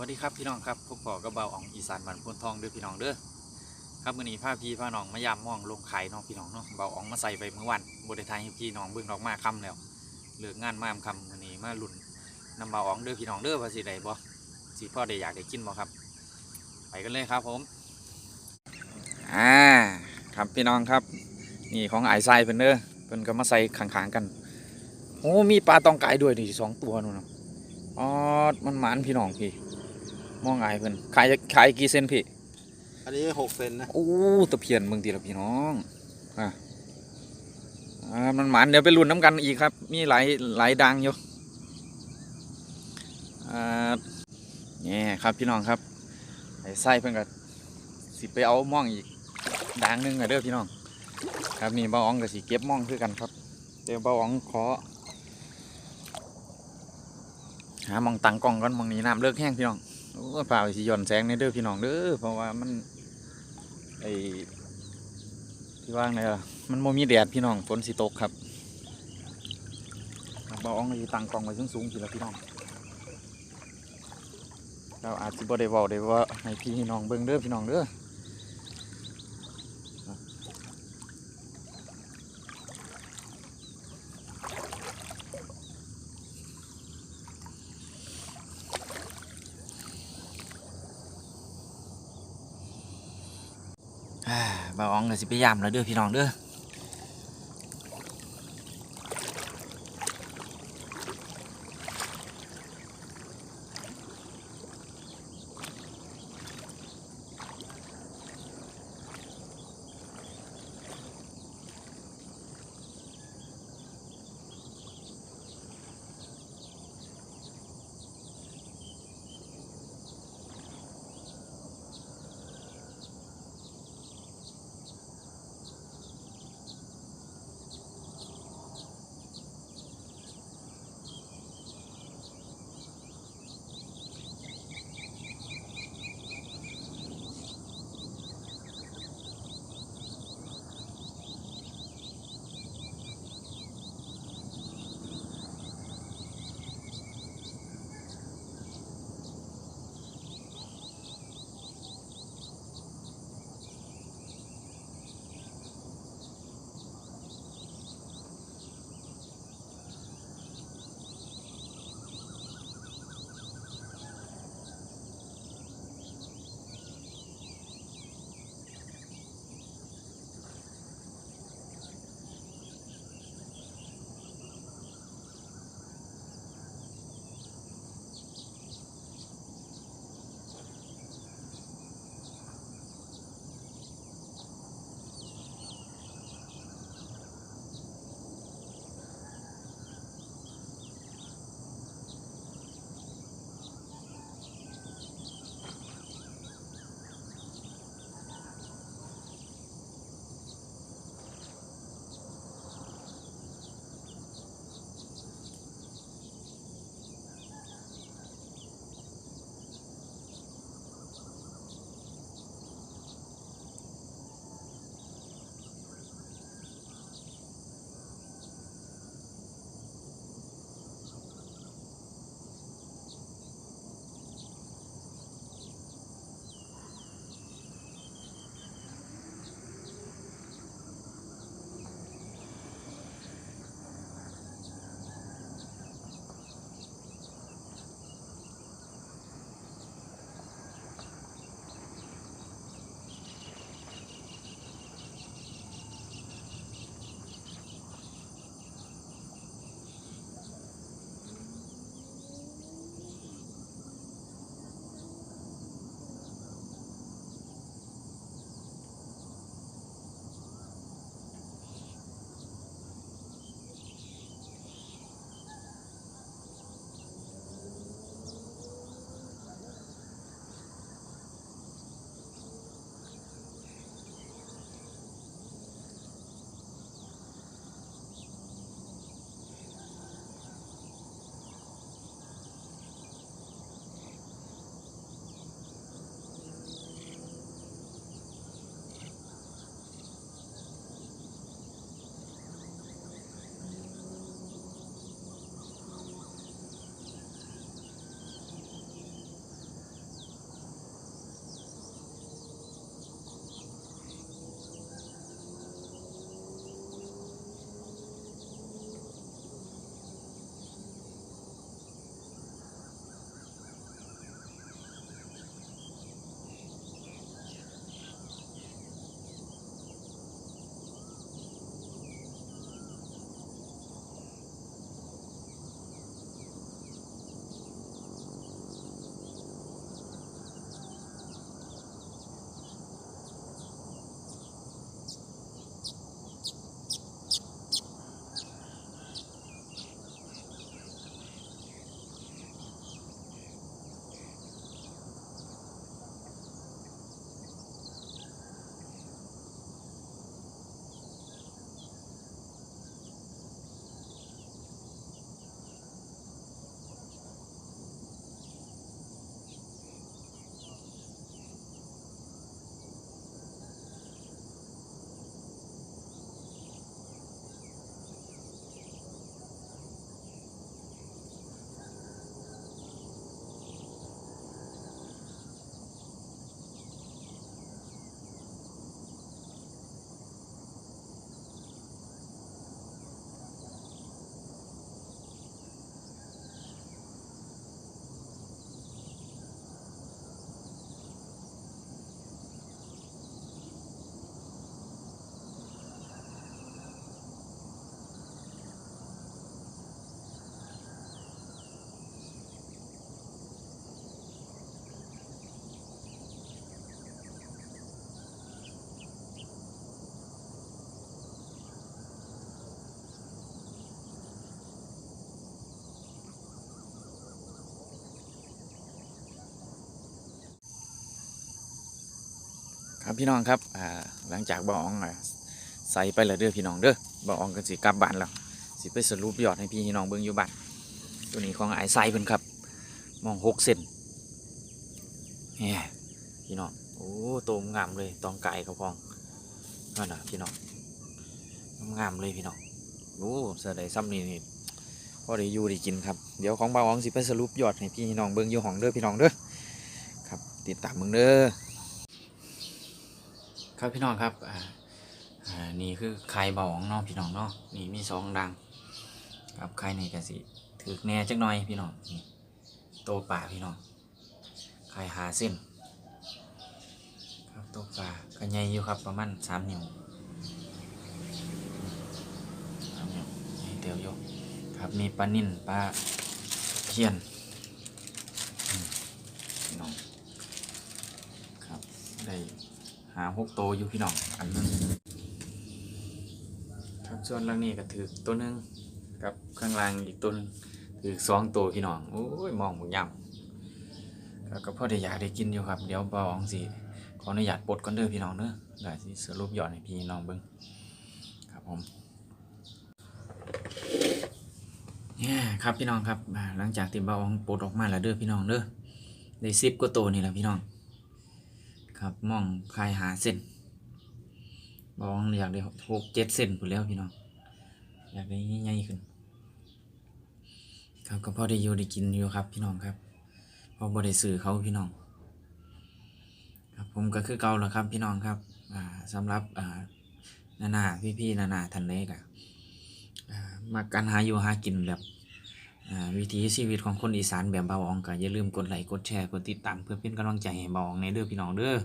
วัสดีครับพี่น้องครับพบปอกับเบาอ่องอีสานบันพนทองเด้อพี่น้องเด้อครับมื้อนี้พาพี่พาน้องมายามมองลงขายเน้องพี่น้องเนาะเบาอ่องมาใส่ไปเมื่อวันบไดไทยให้พี่น้องเบิ่งดอกมาคำแล้วเลิกงานมาคำมื้อนี้มาหลุ่นนำเบาอ่องเด้อพี่น้องเด้อว่าสิได้บ่สิพ่อได้อยากได้กินบ่ครับ ไปกันเลยครับผมอ่าครับพี่น้องครับ นี่ของไอ้ไส้เพิ่นเด้อเพิ่นก็มาใส่ข้างๆกันโอ้มีปลาตองกายด้วยนี่สองตัวนู่นน่ะอ๋อมันหมานพี่น้องพี่ มองไงายเพิ่นขายขายกี่เซนพี่ อันนี้หกเซนนะ โอ้ตะเพียนเมืองตีละพี่น้อง อะอ่ามันหมานเดี๋ยวไปรุ่นน้ำกันอีกครับ มีหลายหลายดังอยู่ อ่านี่ครับพี่น้องครับ ไอ้ไส้เพิ่นก็สิไปเอาม่องอีกดังหนึงอะเด้อพี่น้อง ครับนี่เบาอ๋องกับสิเก็บม่องคือกันครับ เดี๋ยวเบาอ๋องขอหามองตังกล้องก่อนมองนี้น้ำเลิกแห้งพี่น้อง โอ้ยเปล่าสิหย่อนแสงในเด้อพี่น้องเด้อเพราะว่ามันไอที่ว่างไงล่ะมันโมมีแดดพี่น้องฝนสิตกครับบอองเลยตั้งกองไว้สูงสูงสิละพี่น้อง เราอาจจะบ่ได้บอกได้ว่าให้พี่น้องเบิ่งเด้อพี่น้องเด้ออ่า บาวอองก็สิไปยามแล้วเด้อพี่น้องเด้อ ครับพี่น้องครับหลังจากบ่อองใส่ไปแล้วเด้อพี่น้องเด้อบ่อองก็สิกลับบ้านแล้วสิไปสรุปยอดให้พี่น้องเบิ่งอยู่บ้านตัวนี้ของไอ้ไซเพิ่นครับ มองหกเซนแหมพี่น้องโอ้โตมงามเลยตองไก่เขาพองนั่นน่ะพี่น้องงามเลยพี่น้องโอ้เสดายซ้ำนี่นี่พอได้อยู่ได้กินครับเดี๋ยวของบ่าวอองสิไปสรุปยอดให้พี่น้องเบิ่งอยู่ห้องเด้อพี่น้องเด้อครับ ติดตามเบิ่งเด้อ ครับพี่น้องครับอ่าอ่านี่คือไข่เบาของน้องพี่น้องเนาะนี่มีสองดัง ครับไข่นี่ก็สิถือแน่จักหน่อยพี่น้องนี่โตป่าพี่น้องไข่หาเส้นครับโตป่าก็ใหญ่อยู่ครับประมาณสามนิ้วสามนิ้วนี่เดียวอยู่ครับมีปลานิ่นปลาเขียนอืมพี่น้อง ครับได้ หาหกโตวอยู่พี่น้องอันนึงครับส่วนล่างนี้ก็ถือตัวหนึงกับข้างล่างอีกตัวนึงถือสองตัวพี่น้องโอ้ยมองหมูย่ำแล้วก็พอได้อยากได้กินอยู่ครับ เดี๋ยวบองสิขออนุญาตปลดก่อนเด้อพี่น้องเด้อเดี๋ยวสิสรุปยอดให้พี่น้องเบิ่งครับผมเนี่ยครับพี่น้องครับหลังจากที่บองปลดออกมาแล้วเด้อพี่น้องเด้อได้สิบกว่าตัวนี่แหละพี่น้อง ครับมองคลายหาเส้นบองอยากได้หกเจ็ดเส้นพุ่นแล้วพี่น้องอยากได้ใหญ่ขึ้น ครับก็พอได้อยู่ได้กินอยู่ครับ พี่น้องครับพอบ่ได้ซื้อเขาพี่น้อง ครับผมก็คือเก่าแล้วครับพี่น้องครับอ่าสำหรับอ่านานาพี่พี่ๆนานาท่านเล็กอะมาการหาอยู่หากินแบบ วิถีชีวิตของคนอีสานแบบเบาอองก็อย่าลืมกดไลค์กดแชร์กดติดตามเพื่อเป็นกำลังใจให้เบาอองในเด้อพี่น้องเด้อ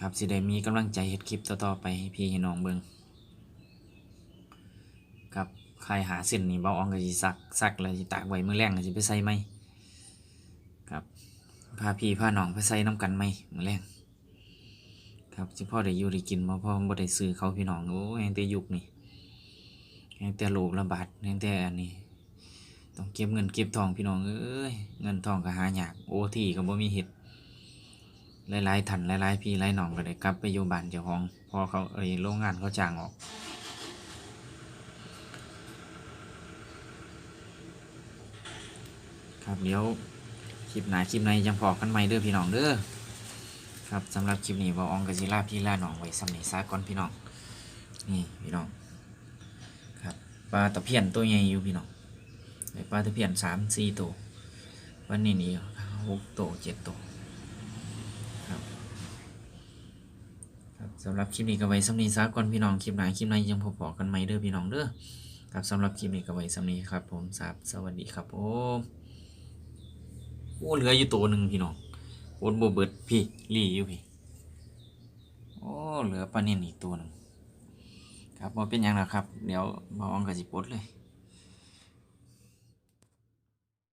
ครับสิได้มีกำลังใจเฮ็ดคลิปต่อๆไปให้พี่ให้น้องเบิงครับใครหาเส้นนี่เบาอองก็สิซักซักแล้วสิตากไว้มื้อแรงก็สิไปใส่ไหมครับพาพี่พาน้องไปใส่น้ำกันไหมมื้อแรงครับสิพ่อได้อยู่ได้กินบ่พ่อบ่ได้ซื้อเขาพี่น้องโอ้ยแฮงแต่ยุคนี่แฮงแต่โรคระบาดแฮงแต่อันนี้ ต้องเก็บเงินเก็บทองพี่น้องเอ้ยเงินทองก็หายากโอทีก็บ่มีเฮ็ดหลายๆท่านหลายๆพี่หลายน้องก็ได้กลับไปอยู่บ้านเจ้าของพอเขาเอ้ยโรงงานเขาจ้างออกครับเดี๋ยวคลิปหนาคลิปในยังพอกันใหม่เด้อพี่น้องเด้อครับสำหรับคลิปนี้บ่อองกสิลาพี่ลาน้องไว้สำเนีซาก่อนพี่น้องนี่พี่น้องครับปลาตะเพียนตัวใหญ่อยู่พี่น้อง ได้ปลาตะเพียนสามสี่ตัว วันนี้นี่หกตัวเจ็ดตัวครับครับสำหรับคลิปนี้ก็ไว้สำนีซะก่อนพี่น้องคลิปไหนคลิปในยังพบๆกันใหมเด้อพี่น้องเด้อครับสำหรับคลิปนี้ก็ไว้สำนีครับ ผมสาบสวัสดีครับผมโอ้เหลืออยู่ตัวหนึ่งพี่น้องโอนโบเบิดพี่ลี่อยู่พี่โอ้เหลือปลาเนียนอีกตัวหนึ่งครับมาเป็นยังนะครับ เดี๋ยวมาอองกับสิปลดเลย